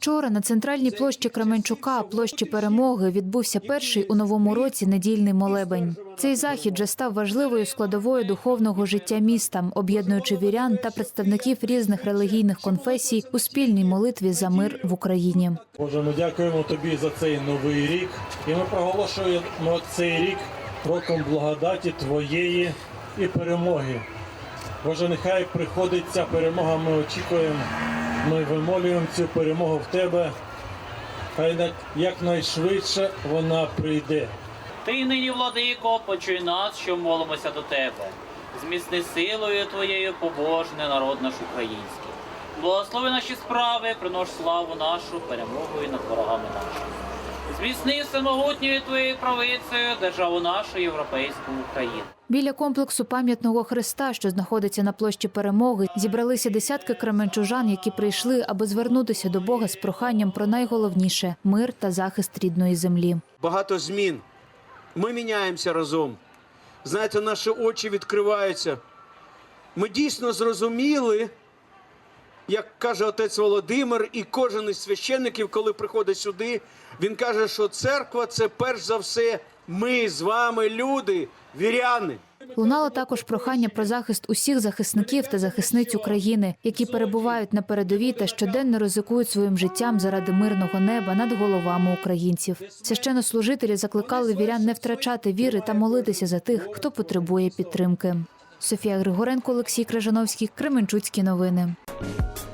Вчора на центральній площі Кременчука, площі Перемоги, відбувся перший у новому році недільний молебень. Цей захід вже став важливою складовою духовного життя міста, об'єднуючи вірян та представників різних релігійних конфесій у спільній молитві за мир в Україні. Боже, ми дякуємо тобі за цей новий рік. І ми проголошуємо цей рік роком благодаті Твоєї і перемоги. Боже, нехай приходить ця перемога, ми очікуємо. Ми вимолюємо цю перемогу в Тебе. Хай якнайшвидше вона прийде. Ти нині, владико, почуй нас, що молимося до тебе. Зміцни силою твоєю побожне народ наш український. Благослови наші справи, принош славу нашу перемогою над ворогами нашими. Зміцни всемогутньою твоєю правицею державу нашу європейську Україну. Біля комплексу пам'ятного хреста, що знаходиться на площі Перемоги, зібралися десятки кременчужан, які прийшли, аби звернутися до Бога з проханням про найголовніше мир та захист рідної землі. багато змін. Ми міняємося разом. Знаєте, наші очі відкриваються. Ми дійсно зрозуміли, як каже отець Володимир, і кожен із священників, коли приходить сюди, він каже, що церква це перш за все ми з вами, люди, віряни. Лунало також прохання про захист усіх захисників та захисниць України, які перебувають на передовій та щоденно ризикують своїм життям заради мирного неба над головами українців. Священнослужителі закликали вірян не втрачати віри та молитися за тих, хто потребує підтримки. Софія Григоренко, Олексій Крижановський, Кременчуцькі новини. Thank you.